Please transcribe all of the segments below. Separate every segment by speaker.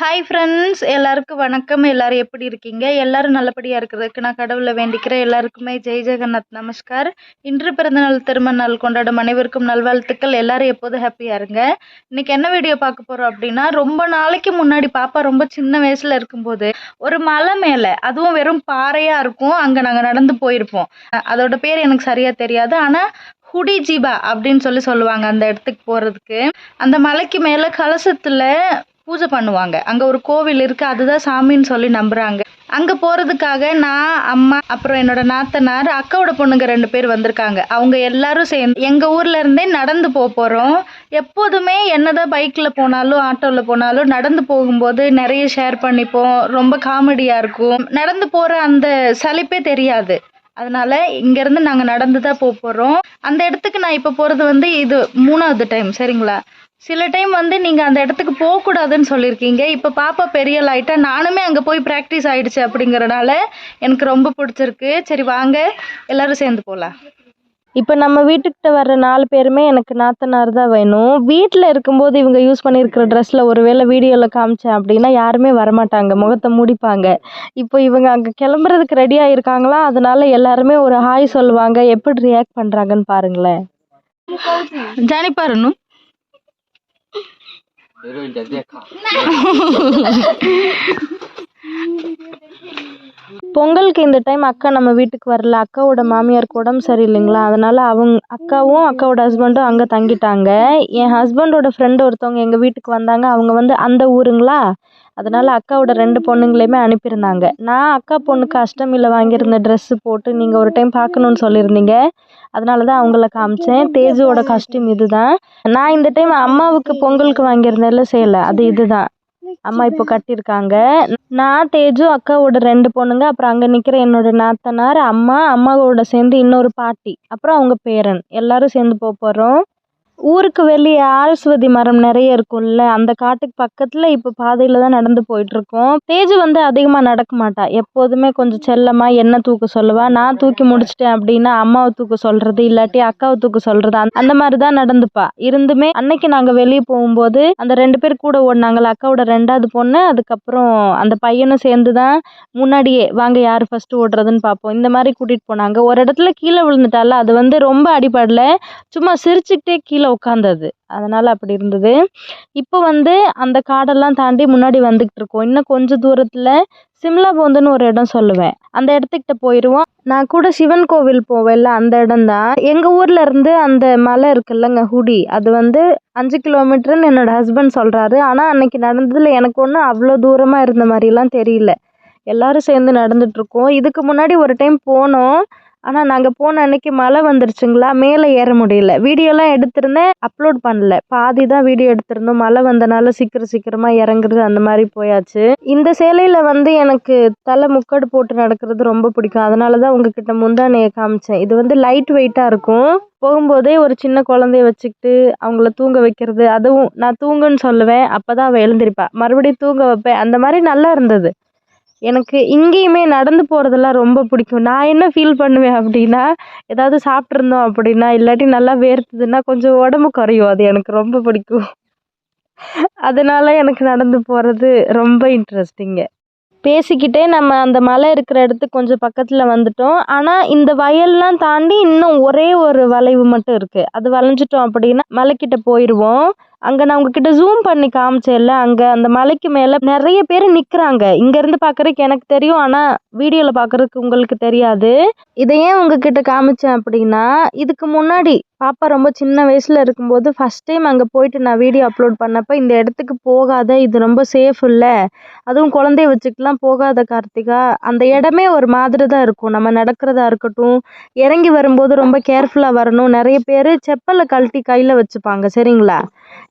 Speaker 1: Hi friends எல்லாருக்கும் வணக்கம். எல்லாரும் எப்படி இருக்கீங்க? எல்லாரும் நல்லபடியாக இருக்கிறதுக்கு நான் கடவுளை வேண்டிக்கிறேன். எல்லாருக்குமே ஜெய் ஜெகநாத் நமஸ்கார். இன்று பிறந்தநாள் திருமண நாள் கொண்டாடும் அனைவருக்கும் நல்வாழ்த்துக்கள். எல்லாரும் எப்போதும் ஹாப்பியாக இருங்க. இன்னைக்கு என்ன வீடியோ பார்க்க போகிறோம் அப்படின்னா ரொம்ப நாளைக்கு முன்னாடி பாப்பா ரொம்ப சின்ன வயசில் இருக்கும்போது ஒரு மலை மேலே அதுவும் வெறும் பாறையாக இருக்கும் அங்கே நாங்கள் நடந்து போயிருப்போம். அதோட பேர் எனக்கு சரியாக தெரியாது. ஆனால் ஹுடி ஜீபா அப்படின்னு சொல்லி சொல்லுவாங்க அந்த இடத்துக்கு போகிறதுக்கு அந்த மலைக்கு மேலே கலசத்தில் பூஜை பண்ணுவாங்க. அங்கே ஒரு கோவில் இருக்குது அதுதான் சாமின்னு சொல்லி நம்புகிறாங்க அங்கே போகிறதுக்காக நான் அம்மா அப்புறம் என்னோட நாத்தனார் அக்காவோட பொண்ணுங்க ரெண்டு பேர் வந்திருக்காங்க. அவங்க எல்லாரும் சேர்ந்து எங்கள் ஊர்ல இருந்தே நடந்து போக போகிறோம் எப்போதுமே என்னதான் பைக்கில் போனாலும் ஆட்டோவில் போனாலும் நடந்து போகும்போது நிறைய ஷேர் பண்ணிப்போம். ரொம்ப காமெடியாக இருக்கும். நடந்து போகிற அந்த சலிப்பே தெரியாது. அதனால இங்கேருந்து நாங்கள் நடந்து தான் போக போகிறோம் அந்த இடத்துக்கு நான் இப்போ போகிறது வந்து இது மூணாவது டைம் சரிங்களா? சில டைம் வந்து நீங்கள் அந்த இடத்துக்கு போகக்கூடாதுன்னு சொல்லியிருக்கீங்க. இப்போ பாப்பா பெரிய ஆயிட்டா நானுமே அங்கே போய் ப்ராக்டிஸ் ஆயிடுச்சு அப்படிங்கறனால எனக்கு ரொம்ப பிடிச்சிருக்கு. சரி வாங்க. எல்லாரும் சேர்ந்து போகலாம்
Speaker 2: இப்போ நம்ம வீட்டுக்கிட்ட வர்ற நாலு பேருமே எனக்கு நாத்தனார் தான் வேணும். வீட்டில் இருக்கும்போது இவங்க யூஸ் பண்ணியிருக்கிற ட்ரெஸ்ஸில் ஒருவேளை வீடியோவில் காமிச்சேன் அப்படின்னா யாருமே வரமாட்டாங்க. முகத்தை மூடிப்பாங்க. இப்போ இவங்க அங்கே கிளம்புறதுக்கு ரெடி ஆகிருக்காங்களா அதனால எல்லாருமே ஒரு ஹாய் சொல்லுவாங்க. எப்படி ரியாக்ட் பண்ணுறாங்கன்னு பாருங்களேன்.
Speaker 1: ஜானி
Speaker 3: বেরোইলটা দেখা
Speaker 2: பொங்கலுக்கு இந்த டைம் அக்கா நம்ம வீட்டுக்கு வரல. அக்காவோட மாமியாருக்கு உடம்பு சரியில்லைங்களா? அதனால அவங்க அக்காவும் அக்காவோட ஹஸ்பண்டும் அங்கே தங்கிட்டாங்க. என் ஹஸ்பண்டோட ஃப்ரெண்டு ஒருத்தவங்க எங்கள் வீட்டுக்கு வந்தாங்க. அவங்க வந்து அந்த ஊருங்களா? அதனால் அக்காவோட ரெண்டு பொண்ணுங்களையுமே அனுப்பியிருந்தாங்க. நான் அக்கா பொண்ணுக்கு அஷ்டமியில் வாங்கியிருந்த ட்ரெஸ்ஸு போட்டு நீங்கள் ஒரு டைம் பார்க்கணுன்னு சொல்லியிருந்தீங்க. அதனால தான் அவங்கள காமிச்சேன். தேஜுவோட காஸ்டியூம் இதுதான். நான் இந்த டைம் அம்மாவுக்கு பொங்கலுக்கு வாங்கியிருந்தேன்ல சேலை அது இதுதான். அம்மா இப்போ கட்டியிருக்காங்க. நான் தேஜு அக்காவோட ரெண்டு பொண்ணுங்க அப்புறம் அங்கே நிற்கிற என்னோட நாத்தனார் அம்மா அம்மாவோட சேர்ந்து இன்னொரு பாட்டி அப்புறம் அவங்க பேரன். எல்லாரும் சேர்ந்து போக போகிறோம் ஊருக்கு வெளியே ஆரஸ்வதி மரம் நிறைய இருக்கும்ல அந்த காட்டுக்கு பக்கத்தில் இப்போ பாதையில் தான் நடந்து போயிட்டுருக்கோம். தேஜு வந்து அதிகமாக நடக்க மாட்டா. எப்போதுமே கொஞ்சம் செல்லமாக என்ன தூக்க சொல்லுவா? நான் தூக்கி முடிச்சிட்டேன் அப்படின்னா அம்மாவை தூக்க சொல்கிறது இல்லாட்டி அக்காவை தூக்க சொல்கிறது அந்த- அந்த மாதிரி தான் நடந்துப்பா. இருந்துமே அன்னைக்கு நாங்கள் வெளியே போகும்போது அந்த ரெண்டு பேர் கூட ஓடினாங்கள அக்காவோட ரெண்டாவது பொண்ணு அதுக்கப்புறம் அந்த பையனும் சேர்ந்து தான் முன்னாடியே வாங்க யார் ஃபஸ்ட்டு ஓடுறதுன்னு பார்ப்போம் இந்த மாதிரி கூட்டிகிட்டு போனாங்க. ஒரு இடத்துல கீழே விழுந்துட்டால அது வந்து ரொம்ப அடிபடல. சும்மா சிரிச்சுக்கிட்டே கீழே உட்காந்தது அதனால் அப்படி இருந்தது. இப்போ வந்து அந்த காடெல்லாம் தாண்டி முன்னாடி வந்துக்கிட்டு இருக்கோம். இன்னும் கொஞ்சம் தூரத்தில் சிம்லா போந்துன்னு ஒரு இடம் சொல்லுவேன். அந்த இடத்துக்கிட்ட போயிடுவோம் நான் கூட சிவன் கோவில் போவேன்ல அந்த இடம்தான். எங்கள் ஊரில் இருந்து அந்த மலை இருக்குல்லங்க ஹுடி. அது வந்து அஞ்சு கிலோமீட்டர்னு என்னோட ஹஸ்பண்ட் சொல்கிறாரு ஆனால் அன்னைக்கு நடந்ததில் எனக்கு ஒன்றும் அவ்வளோ தூரமாக இருந்த மாதிரிலாம் தெரியல. எல்லாரும் சேர்ந்து நடந்துட்டுருக்கோம் இதுக்கு முன்னாடி ஒரு டைம் போனோம். ஆனால் நாங்கள் போன அன்னைக்கு மழை வந்துருச்சுங்களா? மேலே ஏற முடியல. வீடியோலாம் எடுத்திருந்தேன். அப்லோட் பண்ணல. பாதி தான் வீடியோ எடுத்திருந்தோம். மழை வந்தனால சீக்கிரம் சீக்கிரமாக இறங்குறது அந்த மாதிரி போயாச்சு. இந்த சேலையில் வந்து எனக்கு தலை முக்கடு போட்டு நடக்கிறது ரொம்ப பிடிக்கும். அதனால தான் உங்ககிட்ட முந்தானையை காமிச்சேன். இது வந்து லைட் வெயிட்டாக இருக்கும். போகும்போதே ஒரு சின்ன குழந்தைய வச்சுக்கிட்டு அவங்கள தூங்க வைக்கிறது. அதுவும் நான் தூங்குன்னு சொல்லுவேன். அப்போ தான் அவள் எழுந்திருப்பா. மறுபடியும் தூங்க வைப்பேன். அந்த மாதிரி நல்லா இருந்தது. எனக்கு இங்கேயுமே நடந்து போகிறதெல்லாம் ரொம்ப பிடிக்கும். நான் என்ன ஃபீல் பண்ணுவேன் அப்படின்னா ஏதாவது சாப்பிட்ருந்தோம் அப்படின்னா இல்லாட்டி நல்லா வேர்த்துதுன்னா கொஞ்சம் உடம்பு குறையும். அது எனக்கு ரொம்ப பிடிக்கும். அதனால் எனக்கு நடந்து போகிறது ரொம்ப இன்ட்ரெஸ்டிங்கு பேசிக்கிட்டே நம்ம அந்த மலை இருக்கிற இடத்துக்கு கொஞ்சம் பக்கத்தில் வந்துட்டோம். ஆனால் இந்த வயல்லாம் தாண்டி இன்னும் ஒரே ஒரு வளைவு மட்டும் இருக்குது அது வளைஞ்சிட்டோம் அப்படின்னா மலைக்கிட்ட போயிடுவோம் அங்கே நான் உங்ககிட்ட ஜூம் பண்ணி காமிச்சேன்ல அங்கே அந்த மலைக்கு மேலே நிறைய பேர் நிற்கிறாங்க இங்கேருந்து பார்க்குறதுக்கு எனக்கு தெரியும் ஆனால் வீடியோவில் பார்க்குறதுக்கு உங்களுக்கு தெரியாது. இதை ஏன் உங்ககிட்ட காமிச்சேன் அப்படின்னா இதுக்கு முன்னாடி பாப்பா ரொம்ப சின்ன வயசில் இருக்கும்போது ஃபஸ்ட் டைம் அங்கே போயிட்டு நான் வீடியோ அப்லோட் பண்ணப்போ இந்த இடத்துக்கு போகாத இது ரொம்ப சேஃப் இல்லை. அதுவும் குழந்தைய வச்சுக்கிட்டுலாம் போகாத கார்த்திகா அந்த இடமே ஒரு மாதிரி தான் இருக்கும். நம்ம நடக்கிறதா இருக்கட்டும் இறங்கி வரும்போது ரொம்ப கேர்ஃபுல்லாக வரணும். நிறைய பேர் செப்பலை கழட்டி கையில் வச்சுப்பாங்க சரிங்களா?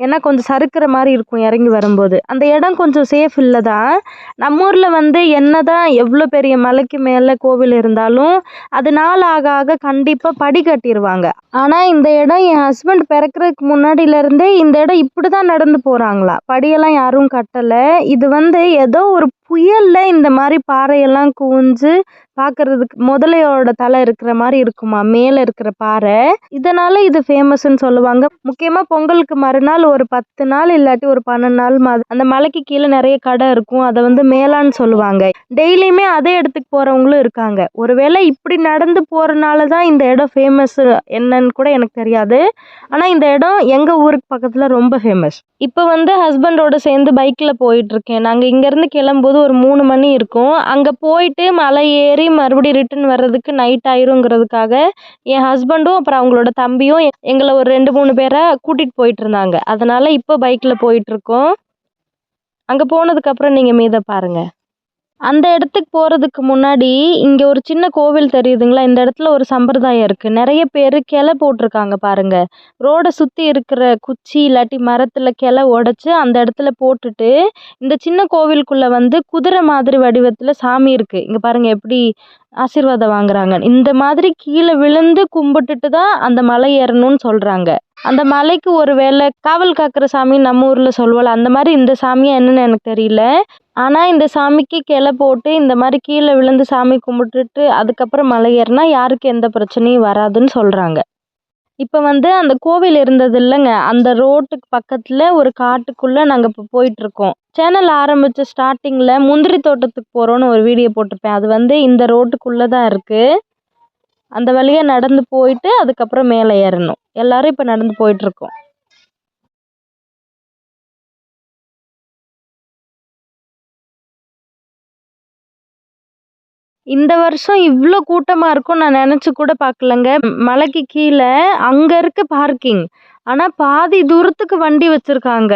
Speaker 2: ஏன்னா கொஞ்சம் சறுக்கிற மாதிரி இருக்கும் இறங்கி வரும்போது. அந்த இடம் கொஞ்சம் சேஃப் இல்லை தான் நம்ம ஊரில் வந்து என்ன தான் எவ்வளோ பெரிய மலைக்கு மேலே கோவில் இருந்தாலும் அது நாள் ஆக ஆக கண்டிப்பாக படி கட்டிடுவாங்க ஆனால் இந்த இடம் என் ஹஸ்பண்ட் பிறக்கிறதுக்கு முன்னாடியிலேருந்தே இந்த இடம் இப்படி தான் நடந்து போகிறாங்களா படியெல்லாம் யாரும் கட்டலை. இது வந்து ஏதோ ஒரு புயலில் இந்த மாதிரி பாறையெல்லாம் குவிஞ்சு பார்க்கறதுக்கு முதலையோட தலை இருக்கிற மாதிரி இருக்குமா? மேலே இருக்கிற பாறை. இதனால் இது ஃபேமஸ்ன்னு சொல்லுவாங்க. முக்கியமாக பொங்கலுக்கு மறுநாள் ஒரு பத்து நாள் இல்லாட்டி ஒரு பன்னெண்டு நாள் மா அந்த மலைக்கு கீழே நிறைய கடை இருக்கும். அதை வந்து மேலான்னு சொல்லுவாங்க. டெய்லியுமே அதே இடத்துக்கு போகிறவங்களும் இருக்காங்க. ஒருவேளை இப்படி நடந்து போகிறனால தான் இந்த இடம் ஃபேமஸ் என்னன்னு கூட எனக்கு தெரியாது. ஆனால் இந்த இடம் எங்கள் ஊருக்கு பக்கத்தில் ரொம்ப ஃபேமஸ் இப்போ வந்து ஹஸ்பண்டோட சேர்ந்து பைக்கில் போயிட்டுருக்கேன் நாங்கள் இங்கேருந்து கிளம்பும்போது ஒரு மூணு மணி இருக்கும். அங்கே போயிட்டு மலை ஏறி மறுபடியும் ரிட்டன் வர்றதுக்கு நைட் ஆயிருங்கிறதுக்காக என் ஹஸ்பண்டும் அப்புறம் அவங்களோட தம்பியும் எங்களை ஒரு ரெண்டு மூணு பேரை கூட்டிகிட்டு போயிட்டு இருந்தாங்க. அதனால் இப்போ பைக்கில் போயிட்டுருக்கோம் அங்கே போனதுக்கப்புறம் நீங்கள் மீதை பாருங்கள் அந்த இடத்துக்கு போகிறதுக்கு முன்னாடி இங்கே ஒரு சின்ன கோவில் தெரியுதுங்களா? இந்த இடத்துல ஒரு சம்பிரதாயம் இருக்குது நிறைய பேர் கிளை போட்டிருக்காங்க பாருங்க. ரோடை சுற்றி இருக்கிற குச்சி இல்லாட்டி மரத்தில் கிளை உடச்சி அந்த இடத்துல போட்டுட்டு இந்த சின்ன கோவிலுக்குள்ளே வந்து குதிரை மாதிரி வடிவத்தில் சாமி இருக்குது இங்கே பாருங்கள் எப்படி ஆசீர்வாதம் வாங்குறாங்க. இந்த மாதிரி கீழே விழுந்து கும்பிட்டுட்டு தான் அந்த மலை ஏறணும்னு சொல்கிறாங்க அந்த மலைக்கு ஒரு வேளை காவல் காக்கிற சாமி நம்ம ஊரில் சொல்லுவோம்ல அந்த மாதிரி இந்த சாமியாக என்னன்னு எனக்கு தெரியல. ஆனால் இந்த சாமிக்கு கிளை போட்டு இந்த மாதிரி கீழே விழுந்து சாமி கும்பிட்டுட்டு அதுக்கப்புறம் மலை ஏறினா யாருக்கு எந்த பிரச்சனையும் வராதுன்னு சொல்கிறாங்க இப்போ வந்து அந்த கோவில் இருந்தது இல்லைங்க. அந்த ரோட்டுக்கு பக்கத்தில் ஒரு காட்டுக்குள்ளே நாங்கள் இப்போ போயிட்டுருக்கோம். சேனல் ஆரம்பித்த ஸ்டார்டிங்கில் முந்திரி தோட்டத்துக்கு போகிறோன்னு ஒரு வீடியோ போட்டிருப்பேன். அது வந்து இந்த ரோட்டுக்குள்ளே தான் இருக்குது அந்த வழியாக நடந்து போயிட்டு அதுக்கப்புறம் மேலே ஏறணும். எல்லாரும் இப்போ நடந்து போயிட்டுருக்கோம். இந்த வருஷம் இவ்வளோ கூட்டமாக இருக்கும் நான் நினச்சி கூட பார்க்கலங்க. மலைக்கு கீழே அங்கே இருக்க பார்க்கிங் ஆனால் பாதி தூரத்துக்கு வண்டி வச்சுருக்காங்க.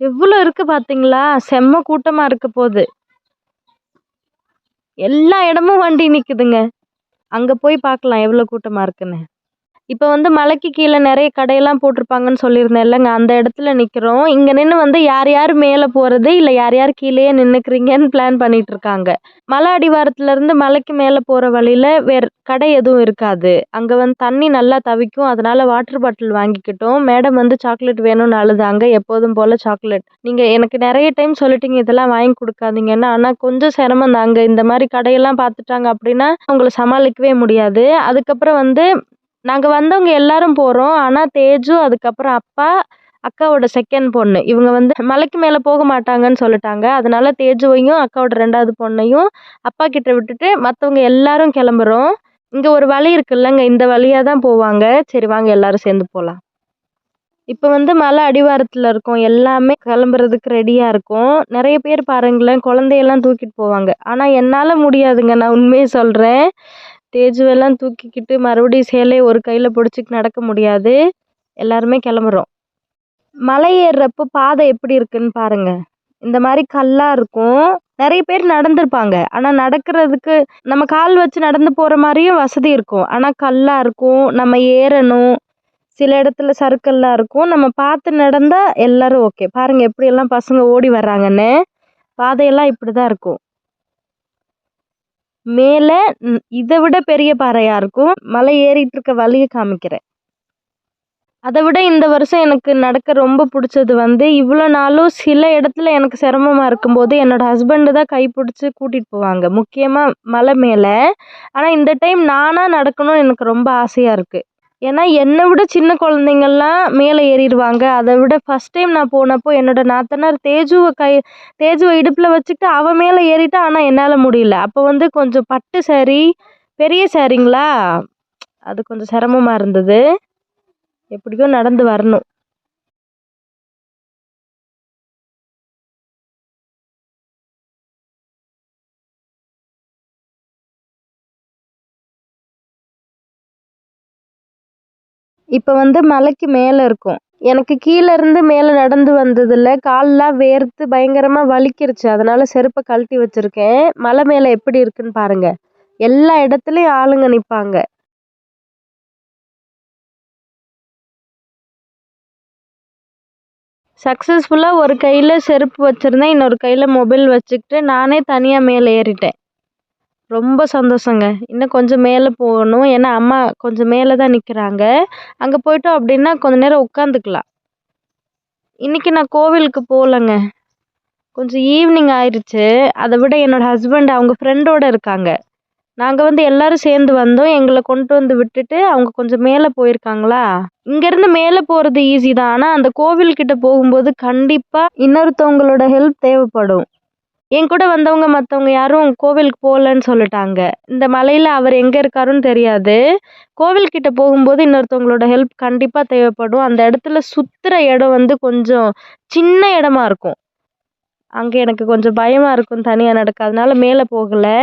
Speaker 2: எவ்வளோ இருக்கு பார்த்தீங்களா செம்ம கூட்டமாக இருக்க போகுது எல்லா இடமும் வண்டி நிற்குதுங்க அங்கே போய் பார்க்கலாம் எவ்வளோ கூட்டமாக இருக்குன்னு. இப்போ வந்து மலைக்கு கீழே நிறைய கடையெல்லாம் போட்டிருப்பாங்கன்னு சொல்லியிருந்தேன் இல்லைங்க அந்த இடத்துல நிற்கிறோம் இங்கே நின்று வந்து யார் யார் மேலே போகிறது இல்லை யார் யார் கீழேயே நின்றுக்கிறீங்கன்னு பிளான் பண்ணிட்டு இருக்காங்க மலை அடிவாரத்துலேருந்து மலைக்கு மேலே போகிற வழியில் வேறு கடை எதுவும் இருக்காது. அங்கே வந்து தண்ணி நல்லா தவிக்கும் அதனால் வாட்டர் பாட்டில் வாங்கிக்கிட்டோம். மேடம் வந்து சாக்லேட் வேணும்னு அழுதாங்க எப்போதும் போல் சாக்லேட் நீங்கள் எனக்கு நிறைய டைம் சொல்லிட்டீங்க இதெல்லாம் வாங்கி கொடுக்காதீங்கன்னு ஆனால் கொஞ்சம் சிரமம் தாங்க இந்த மாதிரி கடையெல்லாம் பார்த்துட்டாங்க அப்படின்னா அவங்கள சமாளிக்கவே முடியாது. அதுக்கப்புறம் வந்து நாங்கள் வந்தவங்க எல்லாரும் போகிறோம் ஆனால் தேஜு அதுக்கப்புறம் அப்பா அக்காவோட செகண்ட் பொண்ணு. இவங்க வந்து மலைக்கு மேலே போக மாட்டாங்கன்னு சொல்லிட்டாங்க. அதனால தேஜுவையும் அக்காவோட ரெண்டாவது பொண்ணையும் அப்பா கிட்ட விட்டுட்டு மற்றவங்க எல்லாரும் கிளம்புறோம். இங்கே ஒரு வழி இருக்குல்லங்க. இந்த வழியாக தான் போவாங்க. சரி வாங்க எல்லாரும் சேர்ந்து போகலாம் இப்போ வந்து மலை அடிவாரத்தில் இருக்கோம். எல்லாமே கிளம்புறதுக்கு ரெடியாக இருக்கும். நிறைய பேர் பாருங்களேன் குழந்தையெல்லாம் தூக்கிட்டு போவாங்க. ஆனால் என்னால் முடியாதுங்க. நான் உண்மையை சொல்கிறேன் தேஜுவெல்லாம் தூக்கிக்கிட்டு மறுபடியும் சேலையை ஒரு கையில் பிடிச்சிட்டு நடக்க முடியாது. எல்லாருமே கிளம்புறோம். மலை ஏறுறப்போ பாதை எப்படி இருக்குன்னு பாருங்க. இந்த மாதிரி கல்லாக இருக்கும். நிறைய பேர் நடந்திருப்பாங்க. ஆனால் நடக்கிறதுக்கு நம்ம கால் வச்சு நடந்து போகிற மாதிரியும் வசதி இருக்கும். ஆனால் கல்லாக இருக்கும். நம்ம ஏறணும். சில இடத்துல சறுக்கல்லாம் இருக்கும். நம்ம பார்த்து நடந்தால் எல்லாரும் ஓகே பாருங்கள் எப்படியெல்லாம் பசங்க ஓடி வர்றாங்கன்னு. பாதையெல்லாம் இப்படி தான் இருக்கும். மேலே இதை விட பெரிய பாறையாக இருக்கும். மலை ஏறிட்டு இருக்க வழியை காமிக்கிறேன். அதை விட இந்த வருஷம் எனக்கு நடக்க ரொம்ப பிடிச்சது வந்து இவ்வளோ நாளும் சில இடத்துல எனக்கு சிரமமாக இருக்கும்போது என்னோடய ஹஸ்பண்டு தான் கைப்பிடிச்சி கூட்டிகிட்டு போவாங்க. முக்கியமாக மலை மேலே. ஆனால் இந்த டைம் நானாக நடக்கணும்னு எனக்கு ரொம்ப ஆசையாக இருக்குது ஏன்னா என்னை விட சின்ன குழந்தைங்கள்லாம் மேலே ஏறிடுவாங்க. அதை விட ஃபஸ்ட் டைம் நான் போனப்போ என்னோட நாத்தனார் தேஜுவை கை தேஜுவை இடுப்பில் வச்சுக்கிட்டு அவன் மேலே ஏறிட்டா ஆனால் என்னால் முடியல. அப்போ வந்து கொஞ்சம் பட்டு சேரீ பெரிய சேரீங்களா அது கொஞ்சம் சிரமமாக இருந்தது. எப்படியோ நடந்து வரணும். இப்போ வந்து மலைக்கு மேலே இருக்கும். எனக்கு கீழேருந்து மேலே நடந்து வந்ததில் கால்லாம் வேர்த்து பயங்கரமாக வலிக்கிருச்சு. அதனால் செருப்பை கழட்டி வச்சுருக்கேன். மலை மேலே எப்படி இருக்குன்னு பாருங்கள் எல்லா இடத்துலையும் ஆளுங்க நிற்பாங்க சக்ஸஸ்ஃபுல்லாக ஒரு கையில் செருப்பு வச்சுருந்தேன். இன்னொரு கையில் மொபைல் வச்சுக்கிட்டு நானே தனியாக மேலே ஏறிட்டேன். ரொம்ப சந்தோஷங்க. இன்னும் கொஞ்சம் மேலே போகணும் ஏன்னா அம்மா கொஞ்சம் மேலே தான் நிற்கிறாங்க அங்கே போயிட்டோம் அப்படின்னா கொஞ்ச நேரம் உட்காந்துக்கலாம். இன்றைக்கி நான் கோவிலுக்கு போகலங்க. கொஞ்சம் ஈவினிங் ஆயிடுச்சு அதை விட என்னோடய ஹஸ்பண்ட் அவங்க ஃப்ரெண்டோட இருக்காங்க. நாங்கள் வந்து எல்லோரும் சேர்ந்து வந்தோம். எங்களை கொண்டு வந்து விட்டுட்டு அவங்க கொஞ்சம் மேலே போயிருக்காங்களா? இங்கேருந்து மேலே போகிறது ஈஸி தான். ஆனால் அந்த கோவில்கிட்ட போகும்போது கண்டிப்பாக இன்னொருத்தவங்களோட ஹெல்ப் தேவைப்படும். என் கூட வந்தவங்க மற்றவங்க யாரும் கோவிலுக்கு போகலன்னு சொல்லிட்டாங்க. இந்த மலையில் அவர் எங்கே இருக்காருன்னு தெரியாது. கோவில்கிட்ட போகும்போது இன்னொருத்தவங்களோட ஹெல்ப் கண்டிப்பாக தேவைப்படும். அந்த இடத்துல சுற்றுற இடம் வந்து கொஞ்சம் சின்ன இடமா இருக்கும். அங்கே எனக்கு கொஞ்சம் பயமாக இருக்கும் தனியாக நடக்க. அதனால மேலே போகலை.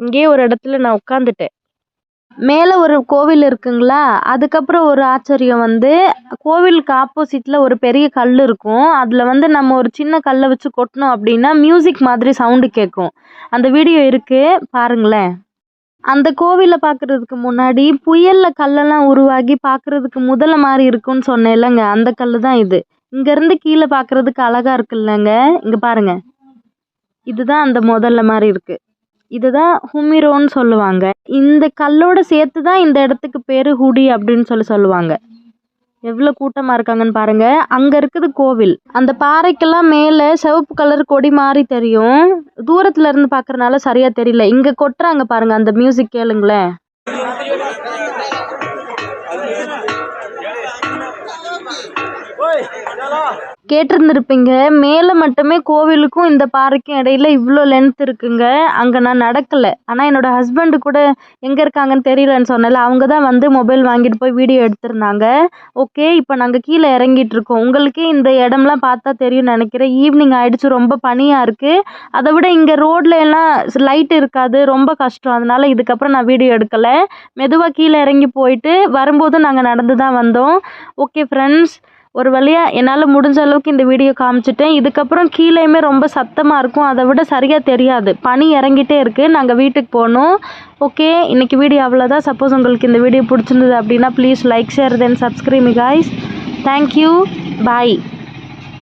Speaker 2: இங்கேயே ஒரு இடத்துல நான் உட்காந்துட்டேன் மேலே ஒரு கோவில் இருக்குங்களா? அதுக்கப்புறம் ஒரு ஆச்சரியம் வந்து கோவிலுக்கு ஆப்போசிட்டில் ஒரு பெரிய கல் இருக்கும். அதில் வந்து நம்ம ஒரு சின்ன கல்லை வச்சு கொட்டினோம் அப்படின்னா மியூசிக் மாதிரி சவுண்டு கேட்கும். அந்த வீடியோ இருக்குது பாருங்களேன். அந்த கோவிலை பார்க்குறதுக்கு முன்னாடி புயலில் கல்லெல்லாம் உருவாகி பார்க்குறதுக்கு முதல்ல மாதிரி இருக்கும்னு சொன்னேன் இல்லைங்க. அந்த கல் தான் இது. இங்கேருந்து கீழே பார்க்குறதுக்கு அழகாக இருக்குல்லங்க. இங்கே பாருங்க. இதுதான் அந்த முதல்ல மாதிரி இருக்குது இதுதான் ஹுமிரோன்னு சொல்லுவாங்க. இந்த கல்லோட சேர்த்து தான் இந்த இடத்துக்கு பேர் ஹுடி அப்படின்னு சொல்லி சொல்லுவாங்க. எவ்வளோ கூட்டமாக இருக்காங்கன்னு பாருங்கள் அங்கே இருக்குது கோவில். அந்த பாறைக்கெல்லாம் மேலே சிவப்பு கலர் கொடி மாதிரி தெரியும். தூரத்தில் இருந்து பார்க்கறனால சரியாக தெரியல. இங்கே கொட்டுறாங்க பாருங்கள் அந்த மியூசிக் கேளுங்களேன். கேட்டிருந்துருப்பீங்க. மேலே மட்டுமே கோவிலுக்கும் இந்த பாறைக்கும் இடையில இவ்வளோ லென்த் இருக்குங்க. அங்கே நான் நடக்கலை. ஆனால் என்னோட ஹஸ்பண்டு கூட எங்கே இருக்காங்கன்னு தெரியலன்னு சொன்னேன்ல. அவங்க தான் வந்து மொபைல் வாங்கிட்டு போய் வீடியோ எடுத்திருந்தாங்க. ஓகே இப்போ நாங்கள் கீழே இறங்கிட்டு இருக்கோம் உங்களுக்கே இந்த இடம்லாம் பார்த்தா தெரியும்னு நினைக்கிறேன். ஈவினிங் ஆயிடுச்சு ரொம்ப பனியாக இருக்குது அதை விட இங்கே ரோட்ல எல்லாம் லைட் இருக்காது ரொம்ப கஷ்டம். அதனால இதுக்கப்புறம் நான் வீடியோ எடுக்கலை. மெதுவாக கீழே இறங்கி போயிட்டு வரும்போது நாங்கள் நடந்து தான் வந்தோம். ஓகே ஃப்ரெண்ட்ஸ் ஒரு வழியாக என்னால் முடிஞ்ச அளவுக்கு இந்த வீடியோ காமிச்சிட்டேன். இதுக்கப்புறம் கீழேயுமே ரொம்ப சத்தமாக இருக்கும். அதை விட சரியாக தெரியாது. பனி இறங்கிட்டே இருக்குது நாங்கள் வீட்டுக்கு போகணும் ஓகே இன்றைக்கி வீடியோ அவ்வளோதான் சப்போஸ் உங்களுக்கு இந்த வீடியோ பிடிச்சிருந்தது அப்படின்னா please like share then subscribe guys thank you bye